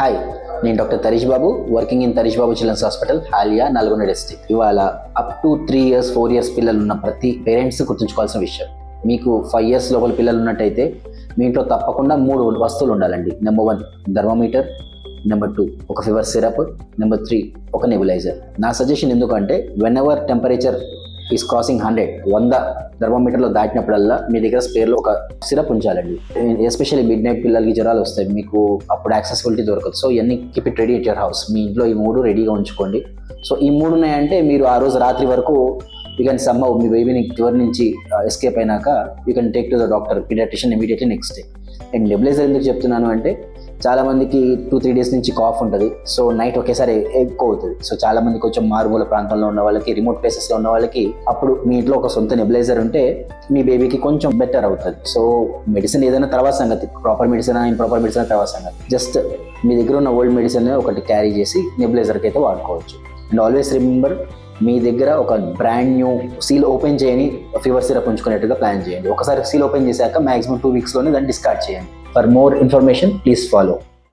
Hi నేను doctor Tarish Babu working in Tarish Babu children's hospital Haliya Nalgonda district. ఇవాళ up to three years four years పిల్లలు ఉన్న ప్రతి parents గుర్తుంచుకోవాల్సిన విషయం. మీకు ఫైవ్ ఇయర్స్ లోపల పిల్లలు ఉన్నట్టయితే మీ ఇంట్లో తప్పకుండా మూడు వస్తువులు ఉండాలండి. Number one thermometer number two ఒక ఫీవర్ సిరప్ నెంబర్ త్రీ ఒక నెబులైజర్ నా సజెషన్ ఎందుకంటే whenever temperature is crossing hundred వంద థర్మోమీటర్లో దాటినప్పుడల్లా మీ దగ్గర స్పేర్లో ఒక సిరప్ ఉంచాలండి. ఎస్పెషల్లీ మిడ్ నైట్ పిల్లలకి జ్వరాలు వస్తాయి. మీకు అప్పుడు యాక్సెసిబిలిటీ దొరకదు. సో ఇవన్నీ keep it ready at your house మీ ఇంట్లో ఈ మూడు రెడీగా ఉంచుకోండి. సో ఈ మూడు ఉన్నాయంటే మీరు ఆ రోజు రాత్రి వరకు యూ కెన్ సమ్మ మీ బేబీని ట్యూర్ నుంచి uh, ఎస్కేప్ అయినాక you can take to the doctor paediatrician immediately next day and nebuliser ఎందుకు చెప్తున్నాను అంటే చాలా మందికి టూ త్రీ డేస్ నుంచి కాఫ్ ఉంటుంది. సో నైట్ ఒకేసారి ఎక్కువ అవుతుంది. సో చాలా మంది కొంచెం మారుమూల ప్రాంతంలో ఉన్న వాళ్ళకి రిమోట్ ప్లేసెస్లో ఉన్న వాళ్ళకి అప్పుడు మీ ఇంట్లో ఒక సొంత నెబులైజర్ ఉంటే మీ బేబీకి కొంచెం బెటర్ అవుతుంది. సో మెడిసిన్ ఏదైనా తర్వాత సంగతి. ప్రాపర్ మెడిసిన్ ఇంప్రాపర్ మెడిసిన్ తర్వాత సంగతి. జస్ట్ మీ దగ్గర ఉన్న ఓల్డ్ మెడిసిన్ ఒకటి క్యారీ చేసి నెబులైజర్కి అయితే వాడుకోవచ్చు. అండ్ ఆల్వేస్ రిమెంబర్ మీ దగ్గర ఒక బ్రాండ్ న్యూ సీల్ ఓపెన్ చేయని ఫీవర్ సిరప్ ఉంచుకునేట్టుగా ప్లాన్ చేయండి. ఒకసారి సీల్ ఓపెన్ చేశాక మాక్సిమం టూ వీక్స్లోనే దాన్ని డిస్కార్డ్ చేయండి. For more information please follow.